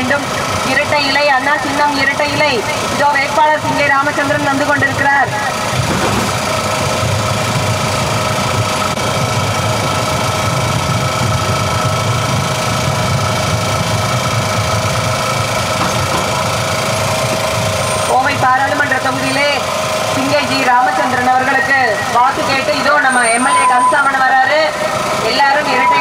வேண்டும். இரட்டை இலை அண்ணா சின்னம் இரட்டை இலை. இதோ வேட்பாளர் சிங்கை ராமச்சந்திரன் வந்து கொண்டிருக்கிறார். கோவை பாராளுமன்ற தொகுதியிலே சிங்கை ஜி ராமச்சந்திரன் அவர்களுக்கு வாக்கு கேட்டு இதோ நம்ம எம்எல்ஏ கந்தசாமன் வராரு. எல்லாரும் இரட்டை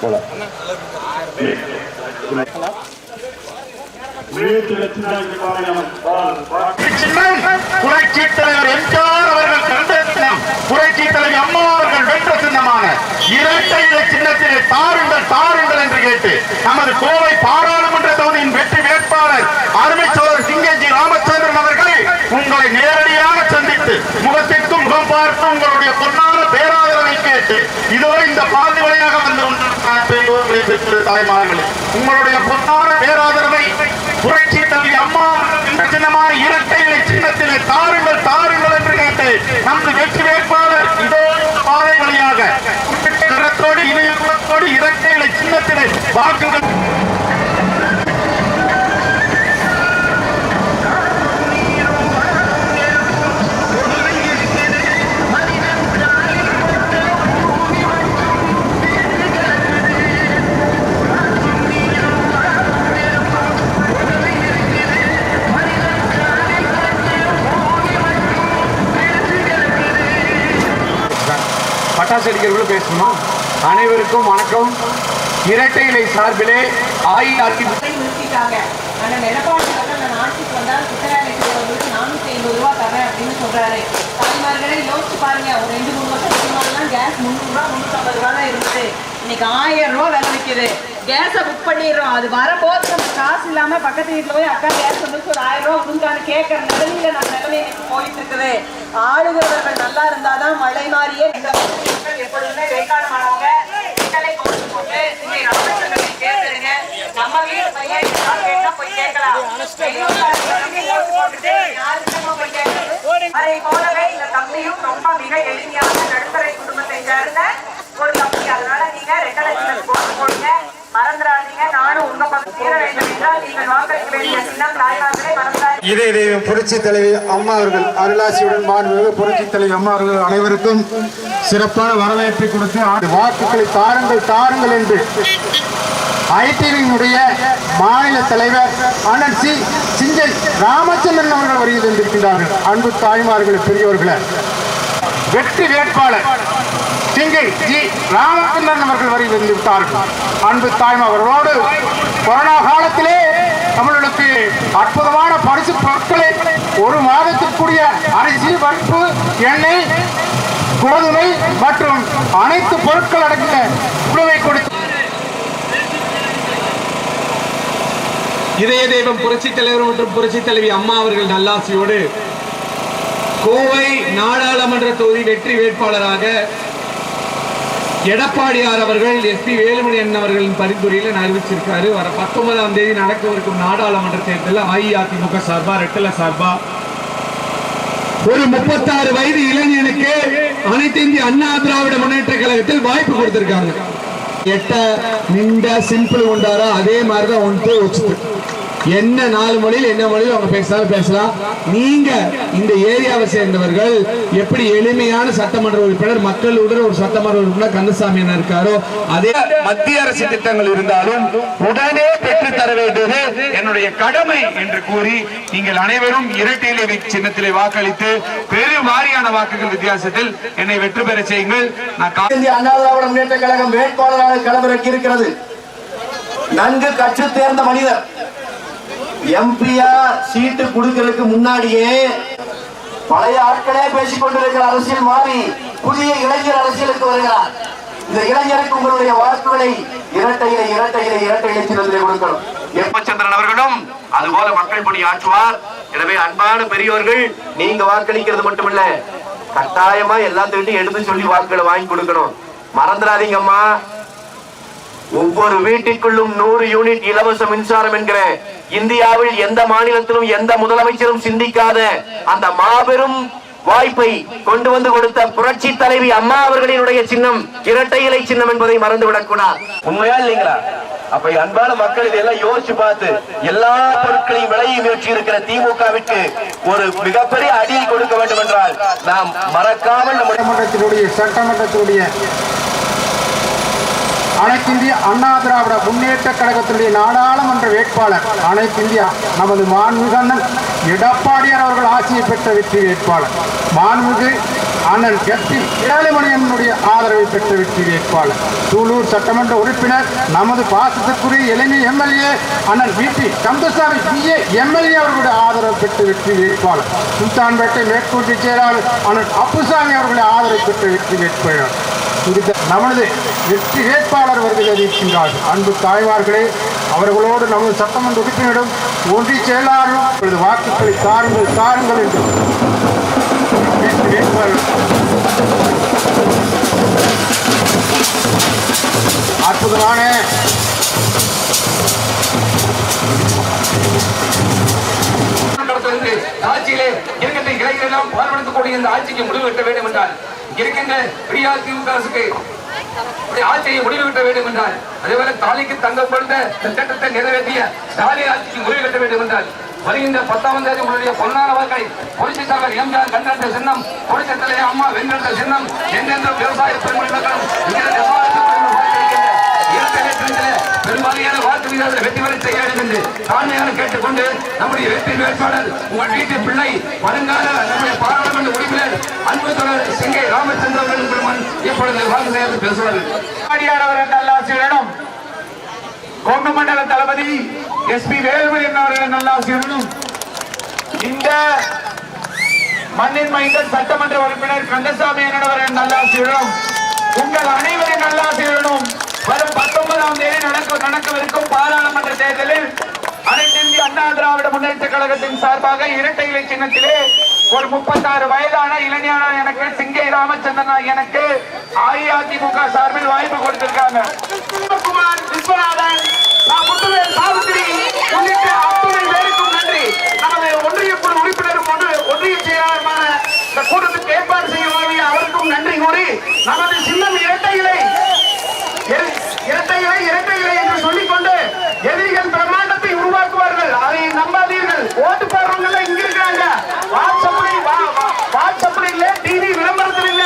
போல புரட்சி தலைவர் எம்ஜிஆர் அவர்கள் கண்ட சின்னம் புரட்சி தலைவர் அம்மா அவர்கள் வென்ற சின்னமான இரட்டை சின்னத்திலே தாருங்கள் தாருங்கள் என்று கேட்டு நமது கோவை பாராளுமன்ற தொகுதியின் வெற்றி வேட்பாளர் அருமை சிங்கஜி ராமச்சந்திரன் அவர்களை உங்களை நேரடியாக சந்தித்து முகத்திற்கும் முகம் பார்த்து உங்களுடைய பொன்னான பேராக கேட்டு இதோ இந்த பாதி வழியாக வந்து கொண்டிருக்கிற பெற்ற தாய்மார்களே உங்களுடைய பொன்னான பேராதரவை புரட்சி தவி அம்மா சின்னமான இரட்டை சின்னத்திலே தாருங்கள் பட்டாசு அனைவருக்கும் வணக்கம். இரட்டை இலை சார்பிலே அஇஅதிமுக நிறுத்திட்டாங்க. ஆனா நான் நானூத்தி ரூபா தரேன் அப்படின்னு சொல்றாரு. தாய்மார்களே யோசிச்சு பாருங்க ஒரு ரெண்டு மூணு வருஷம் கேஸ் முந்நூறு ரூபா முந்நூற்றம்பது ரூபா தான் இருந்தது. இன்னைக்கு ஆயிரம் ரூபா விலை விற்கிது கேஸை புக் பண்ணிடுறோம். அது வரும்போது நம்ம காசு இல்லாம பக்கத்து வீட்டுல போய் அக்கா கேஸ் வந்து ஒரு ஆயிரம் ரூபா கொடுக்கான்னு கேட்கற நிலையில நம்ம நிலைமை இன்னைக்கு போயிட்டு இருக்குது. ஆளுகிறவர்கள் நல்லா இருந்தாதான் மழை மாறியே இந்த எப்பொழுதுமே வேட்பாளமானவங்க எங்களை போட்டு போட்டு இங்கே ராமச்சந்திரனை தேர்ந்தெடுங்க. நம்ம வீடு பையன் கேட்டா போய் கேட்கலாம். போட்டுட்டு யாருக்கும் போய் கேட்கலாம். அதை போலவே இந்த தம்பியும் ரொம்ப மிக எளிமையான நடுத்தரை குடும்பத்தை சேர்ந்த ஒரு தம்பி அதனால நீங்க ரெண்டு லட்சம் போட்டு போடுங்க மறந்துடாதீங்க நானும் உங்க பக்கம் சேர வேண்டும் என்றால் நீங்கள் வாக்களிக்க வேண்டிய சின்னம் தாய்மார்களே மறந்துடாதீங்க இதே தெய்வம் புரட்சி தலைவி அம்மா அவர்கள் அருளாசியுடன் மாண்புமிகு புரட்சி தலைவி அம்மா அவர்கள் அனைவருக்கும் சிறப்பான வரவேற்பை கொடுத்து வாக்குகளை தாருங்கள் தாருங்கள் என்று ஐடிவியினுடைய மாநில தலைவர் அண்ணன் சி. சிஞ்சை ராமச்சந்திரன் அவர்கள் வருகை தந்திருக்கின்றார்கள். அன்பு தாய்மார்களை பெரியவர்களை வெற்றி வேட்பாளர் சிங்கை ஜி ராமச்சந்திரன் அவர்கள் வருகை தந்திருக்கிறார்கள் அன்பு தாய்மா அவர்களோடு கொரோனா காலத்திலே தமிழர்களுக்கு அற்புதமான பரிசு பொருட்களை ஒரு மாதத்திற்குரிய அரிசி பருப்பு எண்ணெய் கோதுமை மற்றும் அனைத்து பொருட்கள் அடங்கிய குழுவை கொடுத்து இதய தெய்வம் புரட்சி தலைவர் மற்றும் புரட்சி தலைவி அம்மா அவர்கள் நல்லாசியோடு கோவை நாடாளுமன்ற தொகுதி வெற்றி வேட்பாளராக எடப்பாடியார் அவர்கள் எஸ் பி வேலுமணி அண்ணன் அவர்களின் பரிந்துரையில் அறிவிச்சிருக்காரு. வர பத்தொன்பதாம் தேதி நடக்கவிருக்கும் நாடாளுமன்ற தேர்தலில் அஇஅதிமுக சார்பா ரெட்டல சார்பா. ஒரு முப்பத்தாறு வயது இளைஞனுக்கு அனைத்து இந்திய அண்ணா திராவிட முன்னேற்ற கழகத்தில் வாய்ப்பு கொடுத்திருக்காங்க. எட்ட நின்ற சிம்பிள் உண்டாரா? அதே மாதிரிதான் ஒன்று வச்சுட்டு என்ன நாலு மொழியில் என்ன மொழியில் அவங்க பேசினாலும் பேசலாம். நீங்க இந்த ஏரியாவை சேர்ந்தவர்கள் எப்படி எளிமையான சட்டமன்ற உறுப்பினர் மக்களுடன் ஒரு சட்டமன்ற உறுப்பினர் கந்தசாமி என்ன இருக்காரோ அதே மத்திய அரசு திட்டங்கள் இருந்தாலும் உடனே பெற்று தர வேண்டியது என்னுடைய கடமை என்று கூறி நீங்கள் அனைவரும் இரட்டையிலே சின்னத்திலே வாக்களித்து பெரும் வாரியான வாக்குகள் வித்தியாசத்தில் என்னை வெற்றி பெற செய்யுங்கள். நான் இந்திய அண்ணா திராவிட முன்னேற்ற கழகம் வேட்பாளராக களமிறக்கி இருக்கிறது நன்கு கற்று தேர்ந்த மனிதர். எம்பியா சீட்டு கொடுக்கறதுக்கு முன்னாடியே பழைய ஆட்களே பேசிக் கொண்டிருக்கிற அரசியல் மாறி புதிய இளைஞர் அரசியலுக்கு வருகிறார். இந்த இளைஞருக்கு உங்களுடைய வாக்குகளை இரட்டையில இரட்டையில இரட்டை இலச்சினத்திலே கொடுக்கணும் எப்பச்சந்திரன் அவர்களும் அதுபோல மக்கள் பணி ஆற்றுவார். எனவே அன்பான பெரியோர்கள் நீங்க வாக்களிக்கிறது மட்டுமில்ல கட்டாயமா எல்லாத்துக்கிட்டையும் எடுத்து சொல்லி வாக்குகளை வாங்கி கொடுக்கணும். மறந்துடாதீங்கம்மா. ஒவ்வொரு வீட்டிற்குள்ளும் நூறு யூனிட் இலவச மின்சாரம் என்கிற இந்தியாவில் எந்த மாநிலத்திலும் எந்த முதலமைச்சரும் சிந்திக்காத அந்த மாபெரும் வாய்ப்பை கொண்டு வந்து கொடுத்த புரட்சி தலைவி அம்மா அவர்களினுடைய சின்னம் இரட்டை இலை சின்னம் என்பதை மறந்துவிடக் கூடாது. உண்மையா இல்லைங்களா? அப்ப அன்பான மக்கள் இதெல்லாம் யோசிச்சு பார்த்து எல்லா பொருட்களையும் விலையும் ஏற்றி இருக்கிற திமுகவிற்கு ஒரு மிகப்பெரிய அடியை கொடுக்க வேண்டும் என்றால் நாம் மறக்காமல் நம்முடைய சட்டமன்றத்தினுடைய அனைத்திந்திய அண்ணா திராவிட முன்னேற்ற கழகத்தினுடைய நாடாளுமன்ற வேட்பாளர் அனைத்து நமது மாண்புமிகு அண்ணன் எடப்பாடியார் அவர்கள் ஆசியை பெற்ற வெற்றி வேட்பாளர். மாண்புமிகு அண்ணன் எஸ்பி ஏழுமணியனுடைய ஆதரவை பெற்ற வெற்றி வேட்பாளர். சூலூர் சட்டமன்ற உறுப்பினர் நமது பாசத்துக்குரிய இளைஞர் எம்எல்ஏ அண்ணன் விபி கந்தசாமி பிஏ எம்எல்ஏ அவர்களுடைய ஆதரவு பெற்ற வெற்றி வேட்பாளர். சுல்தான்பேட்டை மேற்கூட்டி செயலாளர் அண்ணன் அப்புசாமி அவர்களுடைய ஆதரவு பெற்ற வெற்றி வேட்பாளர். நமது வெற்றி வேட்பாளர் வருகை அறிவிக்கின்றார்கள் அன்பு தாய்மார்களே அவர்களோடு நமது சட்டமன்ற உறுப்பினரிடம் ஒன்றிய செயலாளரும் இப்பொழுது வாக்குகளை தாருங்கள் தாருங்கள் என்று. வெற்றி வேட்பாளர். அற்புதமான ஆட்சியிலே எல்லாம் பார்வனத்துக்கூடிய இந்த ஆட்சிக்கு முடிவு கட்ட வேண்டும் என்றால் இருக்கின்ற பிரியா திமுக அரசுக்கு ஆட்சியை முடிவு கட்ட வேண்டும் என்றால் அதேபோல தாலிக்கு தங்கப்படுத்த இந்த திட்டத்தை நிறைவேற்றிய ஸ்டாலின் ஆட்சிக்கு முடிவு கட்ட வேண்டும் என்றால் வருகின்ற பத்தாம் தேதி உங்களுடைய பொன்னான வாழ்க்கை புரட்சி தலைவர் எம்ஜிஆர் கண்டெடுத்த சின்னம் புரட்சி தலைவர் அம்மா வென்றெடுத்த சின்னம் எந்தெந்த விவசாய பெருமக்கள் இங்கே பெரும்பாலான வாக்கு வெற்றி வரை செய்ய வேண்டும் என்று தாழ்மையாக கேட்டுக்கொண்டு நம்முடைய வெற்றி வேட்பாளர் உங்கள் வீட்டு பிள்ளை வருங்கால நம்முடைய பாராளுமன்ற உறுப்பினர் அன்பு தொடர் சிங்கை ராமச்சந்திரன் பெருமான் இப்பொழுது வாக்கு செய்து பேசுவார்கள். எடப்பாடியார் அவர்கள் நல்லாசிரியனும் கொங்கு மண்டல தளபதி எஸ் பி வேலுமணி அவர்கள் நல்லாசிரியனும் இந்த மண்ணின் மைந்தன் சட்டமன்ற உறுப்பினர் கந்தசாமி அவர்கள் நல்லாசிரியனும் உங்கள் அனைவரின் நல்லாசிரியனும் வரும் பத்தொன்பதாம் தேதி நடக்க நடக்கவிருக்கும் முன்னேற்ற கழகத்தின் சார்பாக இரட்டை இலை சின்னத்திலே ஒரு முப்பத்தாறு வயதான இளைஞரான எனக்கு சிங்கை ராமச்சந்திரன் எனக்கு அஇஅதிமுக சார்பில் வாய்ப்பு கொடுத்திருக்காங்க. குமார் விஸ்வநாதன் நான் முத்துவேல் சாவித்திரி உள்ளிட்ட அத்துணை பேருக்கும் நன்றி. நமது ஒன்றிய குழு உறுப்பினரும் ஒன்றிய செயலாளருமான இந்த கூட்டத்துக்கு ஏற்பாடு செய்ய அவருக்கும் நன்றி கூறி நமது சின்னம் இரட்டை இலை இரட்டை இலை இரட்டை இலை என்று சொல்லிக்கொண்டு எதிரிகள் ஓட்டு போடுறவங்க எல்லாம் இங்க இருக்காங்க. வாட்ஸ்அப்ல வா- வா- வாட்ஸ்அப்ல இல்ல டிவி விளம்பரத்தில் இல்ல.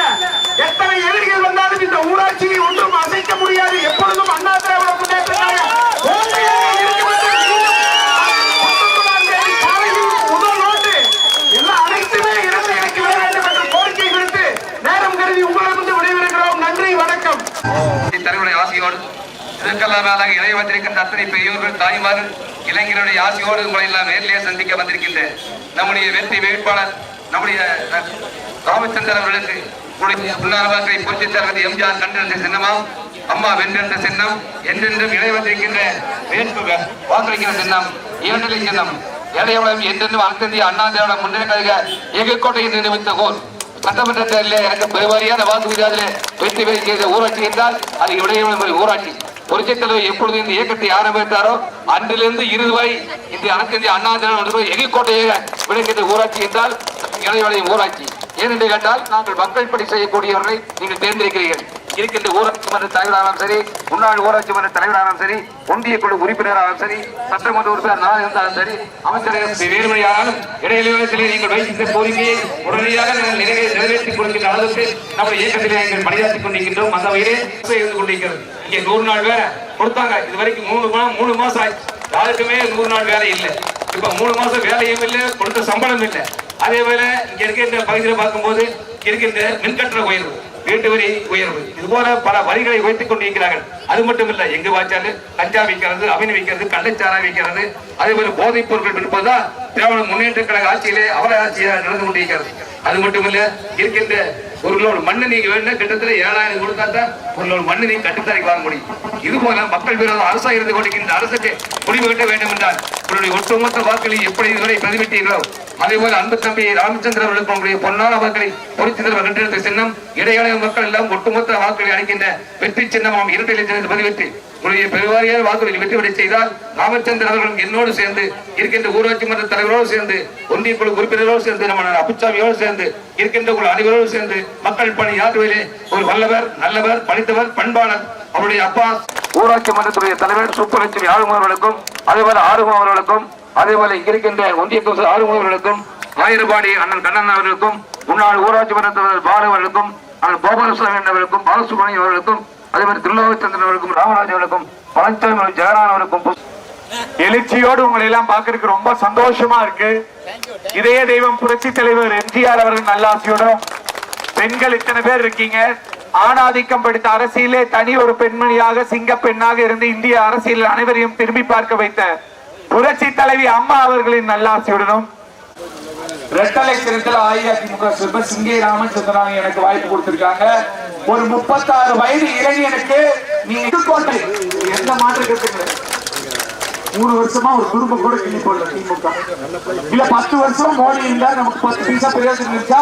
எத்தனை எதிரிகள் வந்தாலும் இந்த ஊராட்சியை ஒன்றும் அசைக்க முடியாது. எப்பொழுதும் அண்ணா திராவிட முன்னேற்ற தலைவருடைய ஆசையோடு இதற்கெல்லாம் மேலாக இணைய வந்திருக்கின்ற அத்தனை பெரியோர்கள் தாய்மார்கள். இளைஞருடைய ஆசையோடு உங்களை எல்லாம் நேரிலே சந்திக்க வந்திருக்கின்ற நம்முடைய வெற்றி வேட்பாளர் நம்முடைய அஹ், ராமச்சந்திரன் அவர்களுக்கு உங்களுடைய புல்லாரவாக்கை தருவது எம்ஜிஆர் கண்டிருந்த சின்னமாம் அம்மா வென்றென்ற சின்னம் என்றென்றும் இணைய வந்திருக்கின்ற வேட்பு வாக்களிக்கிற சின்னம் இரண்டிலை சின்னம் இளையவளம் என்றென்றும் அனைத்திந்திய அண்ணா திராவிட முன்னேற்ற கழக எகக்கோட்டை என்று நினைவித்த கோர் சட்டமன்ற தேர்தலில் எனக்கு பெருவாரியான வாக்கு விகிதத்திலே வெற்றி பெறுகிற ஊராட்சி என்றால் அது இடையவளம் ஊராட்சி. புரட்சி தலைவர் எப்பொழுது இந்த இயக்கத்தை ஆரம்பித்தாரோ அன்றிலிருந்து இறுதி இந்த அனைத்து இந்திய அண்ணா திராவிட எகிக்கோட்டையாக விளைகின்ற ஊராட்சி என்றால் இடைவெளியும் ஊராட்சி. ஏனென்று கேட்டால் நாங்கள் மக்கள் பணி செய்யக்கூடியவர்களை நீங்கள் தேர்ந்தெடுக்கிறீர்கள். இருக்கின்ற ஊராட்சி மன்ற தலைவரானாலும் சரி முன்னாள் ஊராட்சி மன்ற தலைவரானாலும் சரி ஒன்றிய குழு உறுப்பினரானாலும் சரி சட்டமன்ற உறுப்பினர் நான் இருந்தாலும் சரி அமைச்சரவை வேறுமொழியானாலும் இடையிலே நீங்கள் வைக்கின்ற கோரிக்கையை உடனடியாக நீங்கள் நிறைவே நிறைவேற்றிக் கொடுக்கின்ற அளவுக்கு நம்முடைய இயக்கத்திலே நீங்கள் பணியாற்றிக் கொண்டிருக்கின்றோம். அந்த வகையிலே இருந்து கொண்டிருக்கிறது. இங்கே நூறு நாள் வேலை கொடுத்தாங்க. இது வரைக்கும் மூணு மாதம் மூணு மாசம் ஆச்சு யாருக்குமே நூறு நாள் வேலை இல்லை. இப்ப மூணு மாசம் வேலையும் இல்லை கொடுத்த சம்பளம் இல்லை. அதே போல இங்க இருக்கின்ற பகுதியில் பார்க்கும்போது இங்க இருக்கின்ற மின்கட்டண உயர்வு. வீட்டு வரி உயர்வு. இது போல பல வரிகளை உயர்த்திக் கொண்டிருக்கிறார்கள். அது மட்டும் இல்ல எங்க வாய்ச்சாலும் கஞ்சா விற்கிறது அமீன் விற்கிறது கள்ளச்சாரா விற்கிறது. அதே போல போதைப் பொருட்கள் விற்பதுதான் திராவிட முன்னேற்ற கழக ஆட்சியிலே அவர ஆட்சியாக நடந்து கொண்டிருக்கிறது. அது மட்டும் இல்ல இருக்கின்ற ஒரு லோடு மண்ணு நீங்க வேணும் கிட்டத்தட்ட ஏழாயிரம் கொடுத்தா தான் ஒரு லோடு மண்ணு நீங்க கட்டுத்தரைக்கு வாங்க முடியும். இது போல மக்கள் விரோதம் அரசாக இருந்து கொண்டிருக்கின்ற அரசுக்கு முடிவு கட்ட வேண்டும் என்றால் உங்களுடைய ஒட்டுமொத்த வாக்களை எப்படி இதுவரை பிரதிவிட்டீர்களோ அதே போல அன்பு தம்பி ராமச்சந்திரன் அவர்களுக்கு உங்களுடைய பொன்னான வாக்களை பொறிச்சிருந்த கண்டெடுத்த சின்னம் இடையாள மக்கள் எல்லாம் ஒட்டுமொத்த வாக்களை அளிக்கின்ற வெற்றி சின்னமாம் இரட்டை லட்சம் பதிவிட்டு உங்களுடைய பெருவாரியான வாக்குகளில் வெற்றி பெற செய்தால் ராமச்சந்திரன் அவர்களும் என்னோடு சேர்ந்து இருக்கின்ற ஊராட்சி மன்ற தலைவரோடு சேர்ந்து ஒன்றிய குழு உறுப்பினரோடு சேர்ந்து நம்ம அப்புச்சாமியோடு சேர்ந்து இருக்கின்ற குழு அனைவரோடு சேர்ந்து மக்கள் பணி ஆற்றுவதிலே ஒரு வல்லவர் நல்லவர் படித்தவர் பண்பாளர் அவருடைய அப்பா. ஊராட்சி மன்றத்துடைய தலைவர் சுப்பலட்சுமி ஆளுநர் அவர்களுக்கும் அதேபோல ஆறுமுகம் அவர்களுக்கும் அதேபோல இங்க இருக்கின்ற ஒன்றிய கவுன்சிலர் ஆறுமுகம் அவர்களுக்கும் ஆயிரபாடி அண்ணன் கண்ணன் அவர்களுக்கும் முன்னாள் ஊராட்சி மன்ற தலைவர் பாலு அவர்களுக்கும் அண்ணன் கோபாலசுவாமி அவர்களுக்கும் பாலசுப்ரமணியம் அவர்களுக்கும் அதே மாதிரி திருலோகச்சந்திரன் அவருக்கும் ராமராஜ் அவர்களுக்கும் பழனிசாமி அவர்களுக்கும், ஜெயராமன் எழுச்சியோடு உங்களை எல்லாம் பார்க்கறதுக்கு ரொம்ப சந்தோஷமா இருக்கு. இதய தெய்வம் புரட்சி தலைவர் எம்ஜிஆர் அவர்கள் நல்லாசியோட பெண்கள் இத்தனை பேர் இருக்கீங்க. ஆணாதிக்கம் படித்த அரசியலே தனி ஒரு பெண்மணியாக சிங்க பெண்ணாக இருந்து இந்திய அரசியல் அனைவரையும் திரும்பி பார்க்க வைத்த புரட்சி தலைவி அம்மா அவர்களின் நல்லாசியுடனும் ரெட்டலை சிறத்தில் அஇஅதிமுக சிறுவர் சிங்கை ராமச்சந்திரன் எனக்கு வாய்ப்பு கொடுத்திருக்காங்க. ஒரு முப்பத்தாறு வயது இளைஞனுக்கு நீங்க புதுக்கோட்டை எந்த மாற்று கருத்து இல்லை. மூணு வருஷமா ஒரு குடும்பம் கூட கிளி போடல திமுக. இல்ல பத்து வருஷம் மோடி இருந்தா நமக்கு பத்து பைசா பிரயோஜனம் இருக்கா?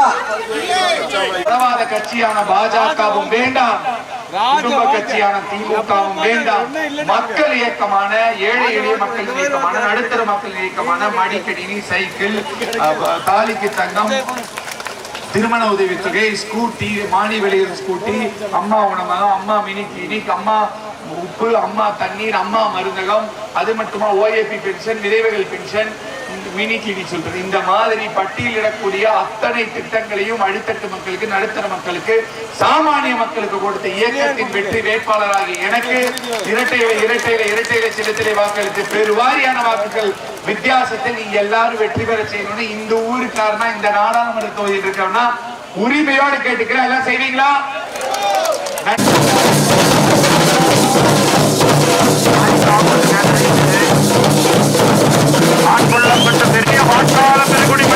உறவாத கட்சியான பாஜகவும் வேண்டாம். குடும்ப கட்சியான திமுகவும் வேண்டாம். மக்கள் இயக்கமான ஏழை எளிய மக்கள் இயக்கமான நடுத்தர மக்கள் இயக்கமான மடிக்கணினி சைக்கிள் அஹ், தாலிக்கு தங்கம் திருமண உதவித்தொகை ஸ்கூட்டி மானி வெளியில் ஸ்கூட்டி அம்மா உணவகம் அம்மா மினி கிளினிக் அம்மா உப்பு அம்மா தண்ணீர் அம்மா மருந்தகம் அது மட்டுமா ஓஏபி பென்ஷன் விதைவைகள் பென்ஷன் மினி கிளினிக் சொல்றது. இந்த மாதிரி பட்டியலிடக்கூடிய அத்தனை திட்டங்களையும் அடித்தட்டு மக்களுக்கு நடுத்தர மக்களுக்கு சாமானிய மக்களுக்கு கொடுத்த இயக்கத்தின் வெற்றி வேட்பாளராகி எனக்கு இரட்டையில இரட்டையில இரட்டையில சின்னத்திலே வாக்களித்து பெருவாரியான வாக்குகள் வித்தியாசத்தில் நீங்க எல்லாரும் வெற்றி பெற செய்யணும்னு இந்த ஊருக்காரனா இந்த நாடாளுமன்ற தொகுதியில் இருக்கவனா உரிமையோடு கேட்டுக்கிறேன். எல்லாம் செய்வீங்களா? ஆட்கொள்ளப்பட்ட பெரிய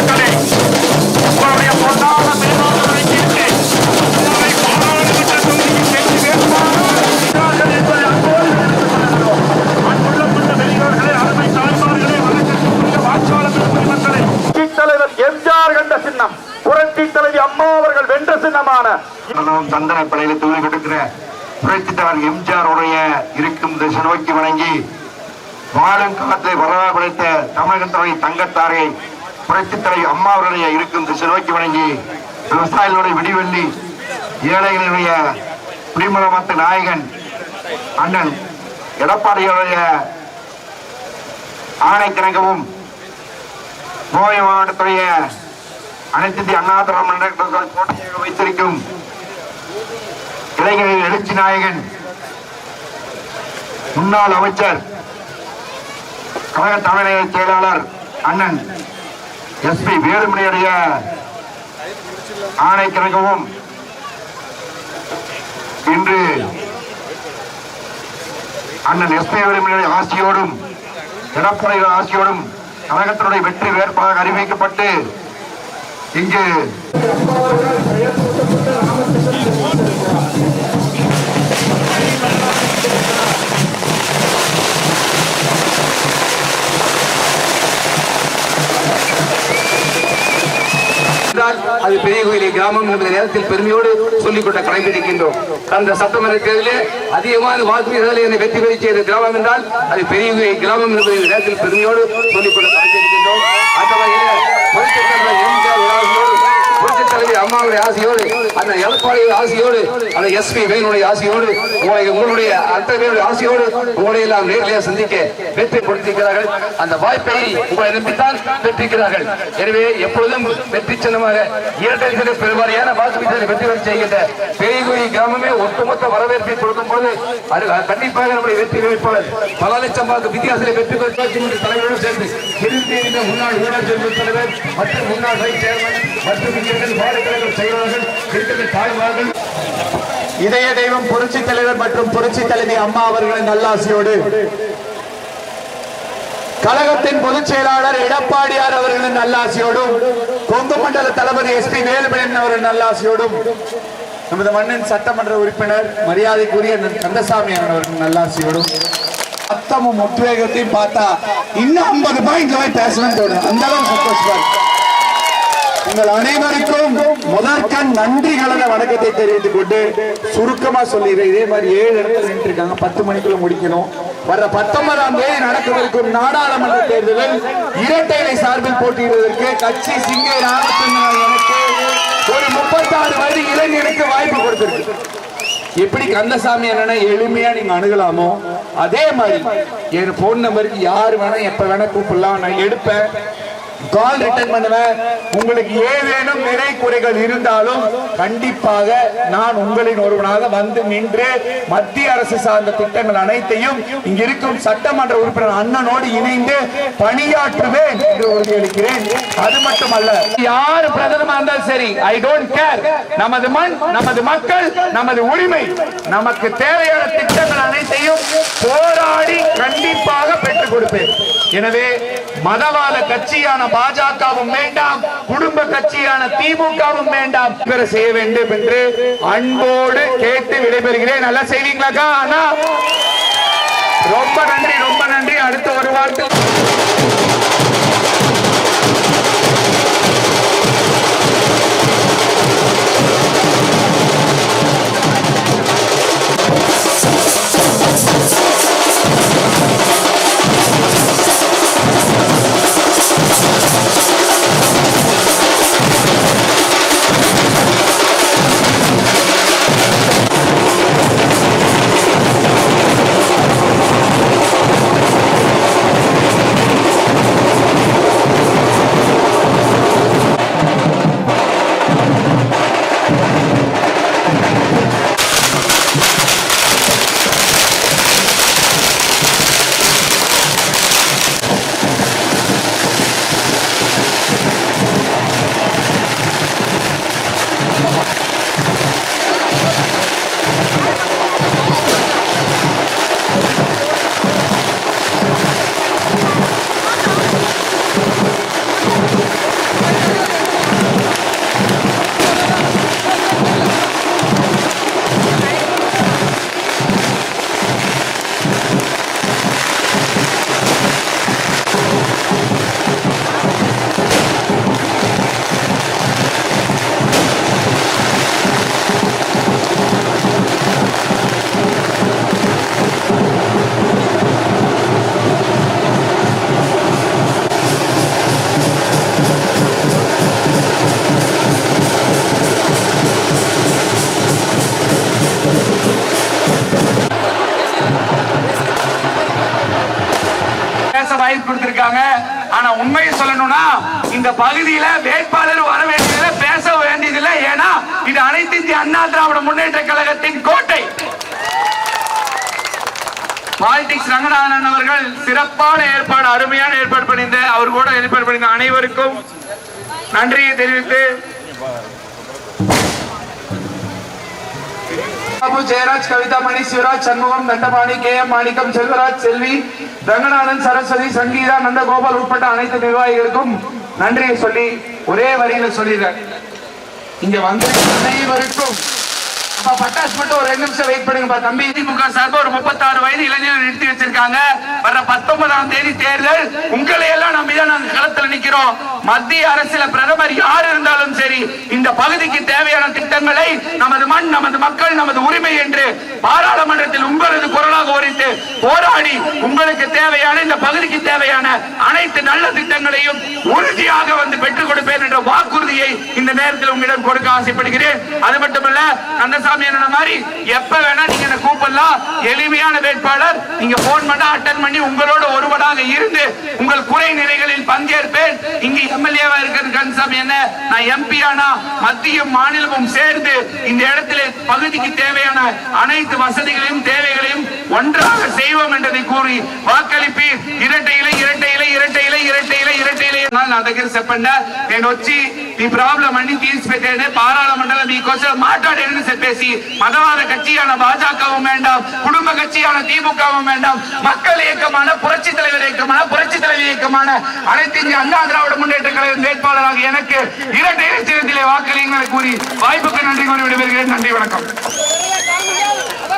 தலைவர் அம்மா அவர்கள் சின்னமான. படையில தூவி கொடுக்கிற புரட்சி தலைவர் இருக்கும் திசை நோக்கி வணங்கி வாழும் காலத்தை வரலாறு படைத்த தமிழகத்தினுடைய தங்கத்தாரை புரட்சித்தலை தலைவி அம்மா அவருடைய இருக்கும் திசை வணங்கி விவசாயிகளுடைய விடிவெள்ளி ஏழைகளுடைய குடிமரமத்த நாயகன் அண்ணன் எடப்பாடியுடைய ஆணைக்கிணங்கவும் கோவை மாவட்டத்துடைய அனைத்து இந்திய அண்ணா திராவிட வைத்திருக்கும் இளைஞர்கள் எழுச்சி நாயகன் முன்னாள் அமைச்சர் கழக தமிழக செயலாளர் அண்ணன் எஸ்பி வேலுமணியுடைய ஆணை கிணங்கவும் இன்று அண்ணன் எஸ்பி வேலுமணியுடைய ஆட்சியோடும் எடப்பாடி ஆட்சியோடும் கழகத்தினுடைய வெற்றி வேட்பாளராக அறிவிக்கப்பட்டு இங்கு என்றால் அது பெரிய கோயிலை கிராமம் என்ற நேரத்தில் பெருமையோடு சொல்லிக்கொண்ட கடைபிடிக்கின்றோம் கடந்த சட்டமன்ற தேர்தலில் அதிகமான வாக்கு என்னை வெற்றி பெற செய்த கிராமம் என்றால் அது பெரிய கோயில் கிராமம் என்பதை நேரத்தில் பெருமையோடு சொல்லிக்கொண்ட கடைபிடிக்கின்றோம் அந்த வகையில் புரட்சித் தலைவர் எம்ஜிஆர் உலகத்தோடு புரட்சித் தலைவி அம்மாவுடைய ஆசையோடு ஆசையோடு அந்த எஸ்பி வேலுடைய ஆசையோடு உங்களை உங்களுடைய அத்தனை ஆசையோடு உங்களை எல்லாம் நேரிலே சந்திக்க வெற்றி கொடுத்திருக்கிறார்கள் அந்த வாய்ப்பை உங்களை நம்பித்தான் பெற்றிருக்கிறார்கள். எனவே எப்பொழுதும் வெற்றி சின்னமாக இரட்டை சின்ன பெருவாரியான வாக்குறுதிகளை வெற்றி பெற செய்கின்ற பெரியகுடி கிராமமே ஒட்டுமொத்த வரவேற்பை கொடுக்கும் போது அது கண்டிப்பாக நம்முடைய வெற்றி வேட்பாளர் பல லட்சம் வாக்கு வித்தியாசத்தில் வெற்றி பெற்ற தலைவரோடு சேர்ந்து இறுதி முன்னாள் ஊராட்சி தலைவர் மற்றும் முன்னாள் வைஸ் சேர்மன் மற்றும் இங்கிருக்கிற வார்டு கழக செயலாளர்கள் இருக்கிற தாய்மார்கள் இதய தெய்வம் புரட்சி தலைவர் மற்றும் புரட்சி தலைவி அம்மா அவர்களின் நல்லாசியோடு. கழகத்தின் பொதுச் செயலாளர் எடப்பாடியார் அவர்களின் நல்லாசியோடும் கொங்கு மண்டல தளபதி எஸ் பி வேலுமணியன் அவர்கள் நல்லாசியோடும் நமது மண்ணின் சட்டமன்ற உறுப்பினர் மரியாதைக்குரிய கந்தசாமி அவர்கள் நல்லாசியோடும் அத்தமும் உத்வேகத்தையும் பார்த்தா இன்னும் ஐம்பது பாயிண்ட்ல போய் பேசணும்னு தோணும் அந்த அளவுக்கு சந்தோஷமா இருக்கு உங்கள் அனைவருக்கும் முதற்கண் நன்றி கலந்த வணக்கத்தை தெரிவித்துக் கொண்டு சுருக்கமா சொல்லிடுறேன். இதே மாதிரி ஏழு இடத்துல நின்று இருக்காங்க பத்து மணிக்குள்ள முடிக்கணும். வர பத்தொன்பதாம் தேதி நடக்கவிருக்கும் நாடாளுமன்ற தேர்தலில் இரட்டை சார்பில் போட்டியிடுவதற்கு கட்சி சிங்கை ராமச்சந்திரன் எனக்கு ஒரு முப்பத்தாறு வயது இளைஞனுக்கு வாய்ப்பு கொடுத்திருக்கு. எப்படி கந்தசாமி என்னன்னா எளிமையா நீங்க அணுகலாமோ? அதே மாதிரி என் போன் நம்பருக்கு யார் வேணா எப்ப வேணா கூப்பிடலாம். நான் எடுப்பேன். கால் ரிட்டர்ன் பண்ணுவேன். உங்களுக்கு ஏதேனும் நிறை குறைகள் இருந்தாலும் கண்டிப்பாக நான் உங்களின் ஒருவனாக வந்து நின்று மத்திய அரசு சார்ந்த திட்டங்கள் அனைத்தையும் இருக்கும் சட்டமன்ற உறுப்பினர் அண்ணனோடு இணைந்து பணியாற்றுவேன் என்று உறுதியளிக்கிறேன். அது மட்டுமல்ல யார் பிரதமர் இருந்தாலும் சரி ஐ டோன்ட் கேர் நமது மண் நமது மக்கள் நமது உரிமை நமக்கு தேவையான திட்டங்கள் அனைத்தையும் போராடி கண்டிப்பாக பெற்றுக் கொடுப்பேன். எனவே மதவாத கட்சியான பாஜகவும் வேண்டாம் குடும்ப கட்சியான திமுகவும் வேண்டாம். பெற செய்ய வேண்டும் என்று அன்போடு கேட்டு விடைபெறுகிறேன். நல்லா செய்வீங்களாக்கா ஆனா ரொம்ப நன்றி ரொம்ப நன்றி. அடுத்த ஒரு வார்த்தை. வாய்ப்பு கொடுத்திருக்காங்க. ஆனா உண்மையை சொல்லணும்னா இந்த பகுதியில வேட்பாளர் வர வேண்டியதில்லை பேச வேண்டியதில்லை. ஏன்னா இது அனைத்து இந்திய அண்ணா திராவிட முன்னேற்ற கழகத்தின் கோட்டை. பாலிடிக்ஸ் ரங்கநாதன் அவர்கள் சிறப்பான ஏற்பாடு அருமையான ஏற்பாடு பண்ணியிருந்த அவர் கூட ஏற்பாடு பண்ணியிருந்த அனைவருக்கும் நன்றியை தெரிவித்து பாபு ஜெயராஜ் கவிதா மணி சிவராஜ் சண்முகம் தண்டபாணி கே எம் மாணிக்கம் செல்வராஜ் செல்வி ரங்கநாதன் சரஸ்வதி சங்கீதா நந்தகோபால் உட்பட்ட அனைத்து நிர்வாகிகளுக்கும் நன்றியை சொல்லி ஒரே வரியில சொல்லிடுறேன். இங்க வந்த அனைவருக்கும் அப்பா பட்டாசு மட்டும் ஒரு ரெண்டு நிமிஷம் வெயிட் பண்ணுங்கப்பா. தம்பி திமுக சார்பா ஒரு முப்பத்தாறு வயது இளைஞர்கள் நிறுத்தி வச்சிருக்காங்க. வர பத்தொன்பதாம் தேதி தேர்தல். உங்களை எல்லாம் நம்பி தான் நாங்க களத்துல நிக்கிறோம். மத்திய அரசுல பிரதமர் யார் இருந்தாலும் சரி இந்த பகுதிக்கு தேவையான திட்டங்களை நமது மண் நமது மக்கள் நமது உரிமை என்று பாராளுமன்றத்தில் உங்களது குரலாக ஓரித்து போராடி உங்களுக்கு தேவையான இந்த பகுதிக்கு தேவையான அனைத்து நல்ல திட்டங்களையும் உறுதியாக வந்து பெற்றுக் கொடுப்பேன் என்ற வாக்குறுதியை இந்த நேரத்தில் உங்களிடம் கொடுக்க ஆசைப்படுகிறேன். அது மட்டுமல்ல அந்த கந்தசாமி என்ன மாதிரி எப்ப வேணா நீங்க என்ன கூப்பிடலாம். எளிமையான வேட்பாளர். நீங்க போன் பண்ண அட்டன் பண்ணி உங்களோட ஒருவனாக இருந்து உங்கள் குறை நிலைகளில் பங்கேற்பேன். இங்க எம்எல்ஏவா இருக்கிறது. கன்சம் என்ன நான் எம்பி ஆனா மத்திய மாநிலமும் சேர்ந்து இந்த இடத்துல பகுதிக்கு தேவையான அனைத்து வசதிகளையும் தேவைகளையும் ஒன்றாக செய்வோம் என்றதை கூறி வாக்களிப்பு இரட்டையில இரட்டையில இரட்டையில இரட்டையில இரட்டையில నా దగ్గర చెప్పండి నేను వచ్చి ఈ ప్రాబ్లం అన్ని తీసిపెట్టేది పారాళమండలం మీకోసం మాట్లాడేదని చెప్పేసి మగవాద కచ్చియాన பாஜகவும் வேண்டாம் குடும்ப கட்சியான திமுகவும் வேண்டாம் மக்கள் இயக்கமான புரட்சி தலைவர் இயக்கமான புரட்சி தலைவர் இயக்கமான அனைத்து இந்திய அண்ணா திராவிட முன்னேற்ற கழக வேட்பாளராக எனக்கு இரண்டு இலட்சத்திலே வாக்களியுங்கள் கூறி வாய்ப்புக்கு நன்றி கூறி விடுவீர்கள் நன்றி வணக்கம்.